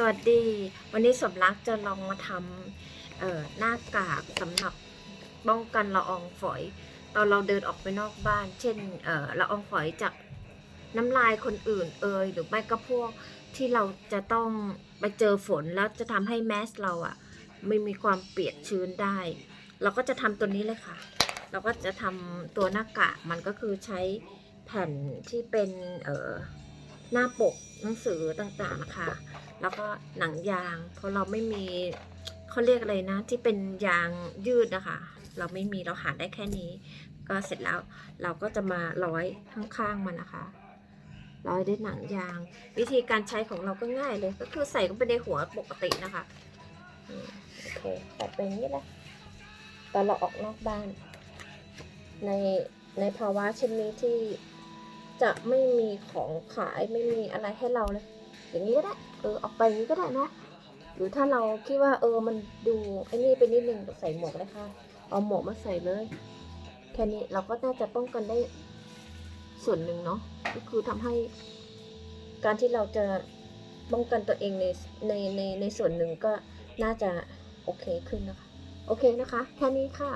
สวัสดี วันนี้สมรักจะลองมาทำหน้ากากสำหรับป้องกันละอองฝอย ตอนเราเดินออกไปนอกบ้าน เช่นละอองฝอยจากน้ำลายคนอื่นเอ่ยหรือไม่ก็พวกที่เราจะต้องไปเจอฝนแล้วจะทำให้แมสเราอะไม่มีความเปียกชื้นได้ เราก็จะทำตัวนี้เลยค่ะ เราก็จะทำตัวหน้ากากมันก็คือใช้แผ่นที่เป็นเอ่อ หน้าปกหนังสือต่างๆนะคะ แล้วก็หนังยาง เพราะเราไม่มีเขาเรียกอะไรนะ ที่เป็นยางยืดนะคะ เราไม่มีเราหาได้แค่นี้ ก็เสร็จแล้วเราก็จะมาร้อยข้างๆมันนะคะ ร้อยด้วยหนังยาง วิธีการใช้ของเราก็ง่ายเลย ก็คือใส่เข้าไปในหัวปกตินะคะอืมโอเคใส่ไปอย่างนี้แหละตอนเราออกนอกบ้าน ในในภาวะเช่นนี้ที่ จะไม่มีของขายไม่มีอะไรให้เราเลย อย่างนี้ก็ได้ เออออกไปอย่างนี้ก็ได้เนาะหรือถ้าเราคิดว่าเออมันดูไอ้นี่ไปนิดนึงใส่หมวกเลยค่ะ เอาหมวกมาใส่เลย แค่นี้เราก็น่าจะป้องกันได้ส่วนหนึ่งเนาะก็คือทำให้การที่เราจะป้องกันตัวเองในในในในส่วนหนึ่งก็น่าจะโอเคขึ้นนะคะ โอเคนะคะ แค่นี้ค่ะ